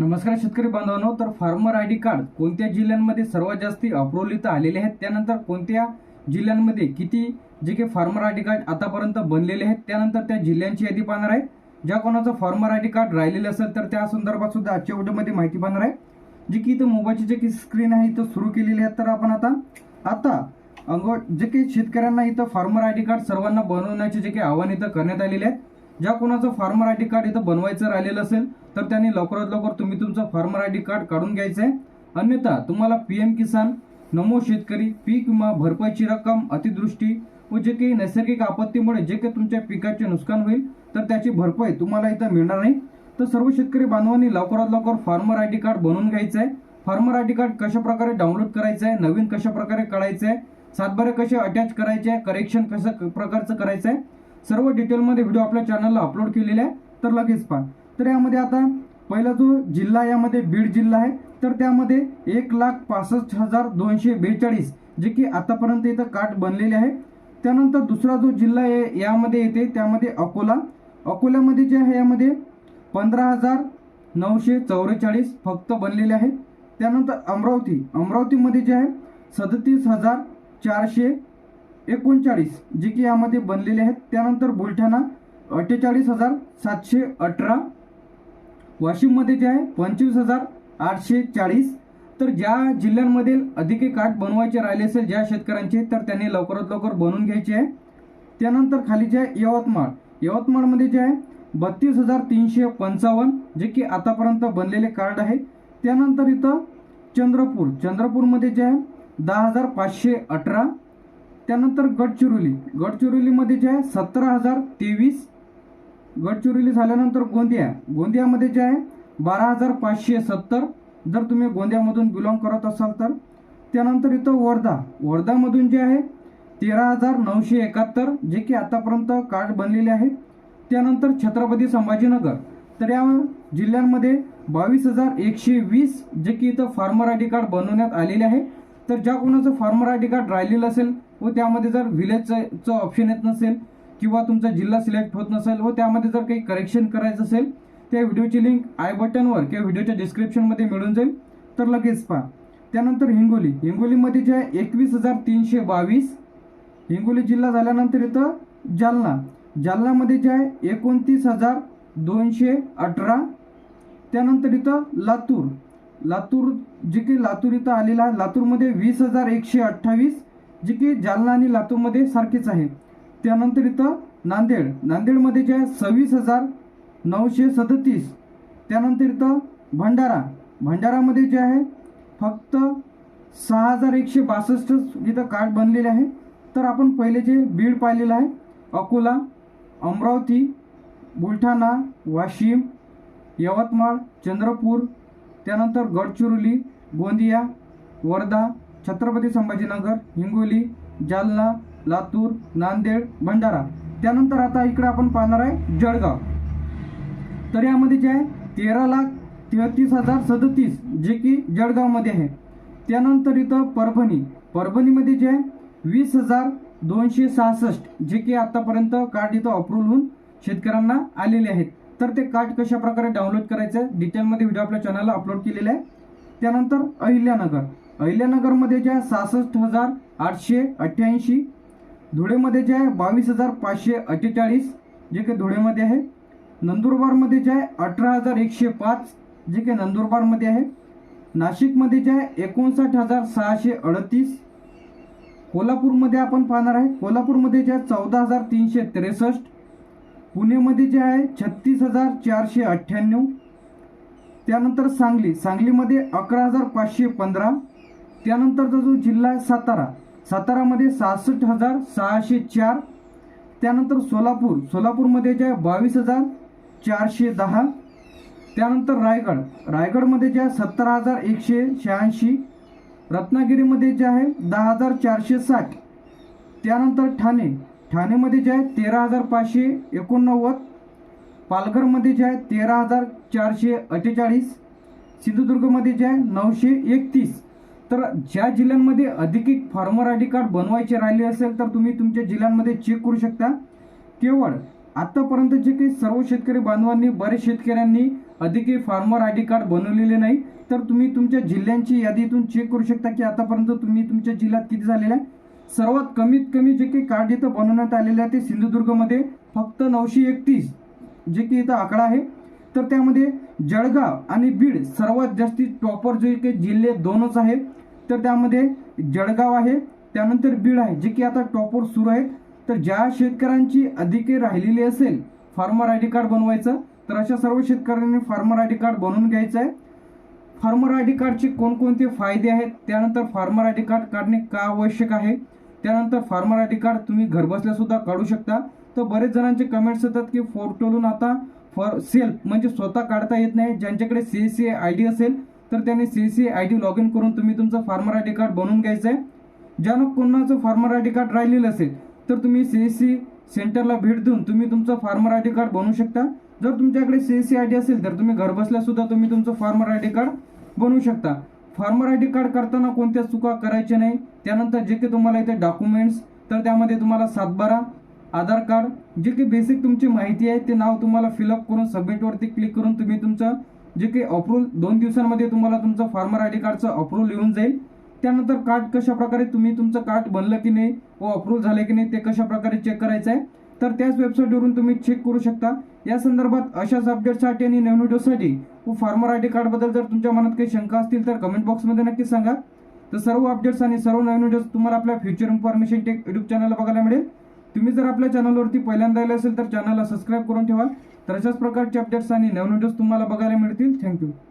नमस्कार शेतकरी बांधवांनो तर फार्मर आय डी कार्ड कोणत्या जिल्ह्यांमध्ये सर्वात जास्त अप्रूव्हल आलेले आहेत? त्यानंतर कोणत्या जिल्ह्यांमध्ये किती जे काही फार्मर आय डी कार्ड आतापर्यंत बनलेले आहेत? त्यानंतर त्या जिल्ह्यांची यादी पाहणार आहे. ज्या कोणाचं फार्मर आय डी कार्ड राहिलेलं असेल तर त्या संदर्भात सुद्धा आजच्या व्हिडिओमध्ये माहिती पाहणार आहे. जे की इथं मोबाईलची जे की स्क्रीन आहे इथं सुरू केलेली आहे. तर आपण आता आता अंग जे काही शेतकऱ्यांना इथं फार्मर आय डी कार्ड सर्वांना बनवण्याचे जे काही आव्हान इथं करण्यात आलेले आहेत ज्या कोणाचं फार्मर आय डी कार्ड इथं बनवायचं राहिलेलं असेल तर त्यांनी लवकरात लवकर तुम्ही तुमचं फार्मर आय डी कार्ड काढून घ्यायचं आहे अन्यथा तुम्हाला पी एम किसान नमो शेतकरी पीक विमा भरपाईची रक्कम अतिदृष्टी व जे काही नैसर्गिक आपत्तीमुळे जे काही तुमच्या पिकाचे नुकसान होईल तर त्याची भरपाई तुम्हाला इथं मिळणार नाही. तर सर्व शेतकरी बांधवांनी लवकरात लवकर फार्मर आय डी कार्ड बनवून घ्यायचं आहे फार्मर आय डी कार्ड कशा प्रकारे डाउनलोड करायचं आहे नवीन कशा प्रकारे काढायचं आहे सातबारे कसे अटॅच करायचे आहे करेक्शन कसं प्रकारचं करायचं आहे सर्व डिटेलमध्ये व्हिडिओ आपल्या चॅनलला अपलोड केलेले आहे. तर लगेच पहा. तर यामध्ये आता पहिला जो जिल्हा यामध्ये बीड जिल्हा आहे. तर त्यामध्ये एक लाख पासष्ट हजार दोनशे बेचाळीस जे की आतापर्यंत इथं काठ बनलेले आहे. त्यानंतर दुसरा जो जिल्हा आहे यामध्ये येते त्यामध्ये अकोला. अकोल्यामध्ये जे आहे यामध्ये पंधरा हजार नऊशे चौवेचाळीस फक्त बनलेले आहे. त्यानंतर अमरावती. अमरावतीमध्ये जे आहे सदतीस हजार चारशे एकोणचाळीस जे की यामध्ये बनलेले आहेत. त्यानंतर बुलढाणा अठ्ठेचाळीस हजार सातशे अठरा. वाशिममध्ये जे आहे पंचवीस हजार आठशे चाळीस. तर ज्या जिल्ह्यांमध्ये अधिक कार्ड बनवायचे राहिले असेल ज्या शेतकऱ्यांचे तर त्यांनी लवकरात लवकर बनवून घ्यायचे आहे. त्यानंतर खाली जे आहे यवतमाळ. यवतमाळमध्ये जे आहे बत्तीस हजार तीनशे पंचावन्न जे की आतापर्यंत बनलेले कार्ड आहे. त्यानंतर इथं चंद्रपूर. चंद्रपूरमध्ये जे आहे दहा हजार पाचशे अठरा. त्यानंतर गडचिरोली गडचिरोलीमध्ये जे आहे सतरा हजार तेवीस गडचिरोली झाल्यानंतर गोंदिया. गोंदियामध्ये जे आहे बारा हजार पाचशे सत्तर. जर तुम्ही गोंदियामधून बिलॉंग करत असाल तर. त्यानंतर इथं वर्धा. वर्धामधून जे आहे तेरा हजार नऊशे एकाहत्तर जे की आतापर्यंत कार्ड बनलेले आहेत. त्यानंतर छत्रपती संभाजीनगर. तर या जिल्ह्यांमध्ये बावीस हजार एकशे वीस जे की इथं फार्मर आय डी कार्ड बनवण्यात आलेले आहे. तर ज्या कोणाचं फार्मर आय डी कार्ड राहिलेलं असेल व त्यामध्ये जर विलेजचं ऑप्शन येत नसेल किंवा तुमचा जिल्हा सिलेक्ट होत नसेल व त्यामध्ये जर काही करेक्शन करायचं असेल त्या व्हिडिओची लिंक आय बटनवर किंवा व्हिडिओच्या डिस्क्रिप्शनमध्ये मिळून जाईल. तर लगेच पहा. त्यानंतर हिंगोली. हिंगोलीमध्ये जे आहे एकवीस हजार तीनशे बावीस. हिंगोली जिल्हा झाल्यानंतर इथं जालना. जालनामध्ये जे आहे एकोणतीस हजार दोनशे अठरा. त्यानंतर इथं लातूर. लातूर जे की लातूर इथं आलेला आहे. लातूरमध्ये वीस हजार एकशे अठ्ठावीस जे की जालना आणि लातूरमध्ये सारखेच आहे. त्यानंतर इथं नांदेड. नांदेडमध्ये जे आहे सव्वीस हजार नऊशे सदतीस. त्यानंतर इथं भंडारा. भंडारामध्ये जे आहे फक्त सहा हजार एकशे बासष्ट इथं कार्ड बनलेले आहे. तर आपण पहिले जे बीड पाहिलेलं आहे अकोला अमरावती बुलढाणा वाशिम यवतमाळ चंद्रपूर त्यानंतर गडचिरोली गोंदिया वर्धा छत्रपती संभाजीनगर हिंगोली जालना लातूर नांदेड भंडारा. त्यानंतर आता इकडे आपण पाहणार आहे जळगाव. तर यामध्ये जे आहे तेरा लाख तेहतीस हजार सदतीस जे की जळगावमध्ये आहे. त्यानंतर इथं परभणी. परभणीमध्ये जे आहे वीस हजार दोनशे सहासष्ट जे की आतापर्यंत कार्ड इथं अप्रूव्ह होऊन शेतकऱ्यांना आलेले आहेत. तर ते कार्ड कशा प्रकारे डाउनलोड करायचं आहे डिटेलमध्ये व्हिडिओ आपल्या चॅनलला अपलोड केलेला आहे. त्यानंतर अहिल्यानगर. अहिल्यानगरमध्ये जे आहे सहासष्ट हजार आठशे अठ्ठ्याऐंशी धुळेमध्ये जे आहे बावीस हजार पाचशे अठ्ठेचाळीस जे काही धुळेमध्ये आहे. नंदुरबारमध्ये जे आहे अठरा हजार एकशे पाच जे काही नंदुरबारमध्ये आहे. नाशिकमध्ये जे आहे एकोणसाठ हजार सहाशे अडतीस. कोल्हापूरमध्ये आपण पाहणार आहे कोल्हापूरमध्ये जे आहे चौदा हजार तीनशे त्रेसष्ट. पुणेमध्ये जे आहे छत्तीस हजार चारशे अठ्ठ्याण्णव. त्यानंतर सांगली. सांगलीमध्ये अकरा हजार पाचशे पंधरा. त्यानंतरचा जो जिल्हा आहे सातारा. सातारामध्ये सहासष्ट हजार सहाशे चार. त्यानंतर सोलापूर. सोलापूरमध्ये जे आहे बावीस हजार चारशे दहा. त्यानंतर रायगड. रायगडमध्ये जे आहे सत्तर हजार एकशे शहाऐंशी. रत्नागिरीमध्ये जे आहे दहा हजार चारशे साठ. त्यानंतर ठाणे. ठाणेमध्ये जे आहे तेरा हजार पाचशे एकोणनव्वद पालघरमध्ये जे आहे तेरा हजार चारशे अठ्ठेचाळीस सिंधुदुर्गमध्ये जे आहे नऊशे एकतीस. तर ज्या जिल्ह्यांमध्ये अधिक एक फार्मर आय डी कार्ड बनवायचे राहिले असेल तर तुम्ही तुमच्या जिल्ह्यांमध्ये चेक करू शकता. केवळ आत्तापर्यंत जे काही सर्व शेतकरी बांधवांनी बरेच शेतकऱ्यांनी अधिक फार्मर आय डी कार्ड बनवलेले नाही तर तुम्ही तुमच्या जिल्ह्यांची यादीतून चेक करू शकता की आतापर्यंत तुम्ही तुमच्या जिल्ह्यात किती झालेल्या आहे. सर्वात कमीत कमी जे काही कार्ड इथं बनवण्यात आलेले आहे ते सिंधुदुर्गमध्ये फक्त नऊशे एकतीस जे की इथं आकडा आहे. तर त्यामध्ये जळगाव आणि बीड सर्वात जास्ती टॉपर जे काही जिल्हे दोनच आहेत. तर त्यामध्ये जळगाव आहे त्यानंतर बीड आहे जे की आता टॉपवर सुरू आहेत. तर ज्या शेतकऱ्यांची अधिके राहिलेली असेल फार्मर आय डी कार्ड बनवायचं तर अशा सर्व शेतकऱ्यांनी फार्मर आय डी कार्ड बनवून घ्यायचं आहे. फार्मर आय डी कार्डचे कोणकोणते फायदे आहेत त्यानंतर फार्मर आय डी कार्ड काढणे का आवश्यक आहे त्यानंतर फार्मर आय डी कार्ड तुम्ही घरबसल्या सुद्धा काढू शकता. तर बरेच जणांचे कमेंट्स येतात की पोर्टलहून आता फॉर सेल्फ म्हणजे स्वतः काढता येत नाही. ज्यांच्याकडे सी सी आय डी असेल तर त्यांनी C C I D log in करून तुम्ही तुमचं फार्मर आय डी कार्ड बनवून घ्यायचं आहे. ज्यानं कोणाचं फार्मर आय डी कार्ड राहिलेलं असेल तर तुम्ही सी सी सेंटरला भेट देऊन तुम्ही तुमचं फार्मर आय डी कार्ड बनवू शकता. जर तुमच्याकडे सी सी आय डी असेल तर तुम्ही घरबसल्यासुद्धा तुम्ही तुमचं फार्मर आय डी कार्ड बनवू शकता. फार्मर आय डी कार्ड करताना कोणत्या चुका करायच्या नाही. त्यानंतर जे काही तुम्हाला इथे डॉक्युमेंट्स तर त्यामध्ये तुम्हाला सातबारा आधार कार्ड जे काही बेसिक तुमची माहिती आहे ते नाव तुम्हाला फिलअप करून सबमिटवरती क्लिक करून तुम्ही तुमचं जे काही अप्रूव्ह दोन दिवसांमध्ये तुम्हाला तुमचं फार्मर आय डी कार्डचं अप्रूव्ह येऊन जाईल. त्यानंतर कार्ड कशाप्रकारे तुम्ही तुमचं कार्ड बनलं की नाही व अप्रूव्ह झालं की नाही ते कशा प्रकारे चेक करायचं आहे. तर त्याच वेबसाईटवरून तुम्ही चेक करू शकता. या संदर्भात अशाच अपडेटसाठी आणि नवीन व्हिडिओसाठी व फार्मर आय डी कार्डबद्दल जर तुमच्या मनात काही शंका असतील तर कमेंट बॉक्समध्ये नक्की सांगा. तर सर्व अपडेट्स आणि सर्व नवीन व्हिडिओज तुम्हाला आपल्या फ्युचर इन्फॉर्मेशन टेक यूट्यूब चॅनलला बघायला मिळेल. तुम्ही जर आपल्या चॅनलवरती पहिल्यांदा आले असेल तर चॅनलला सबस्क्राईब करून ठेवा. तर अशाच प्रकारचे अपडेट्स आणि नवीन व्हिडिओज तुम्हाला बघायला मिळतील. थँक्यू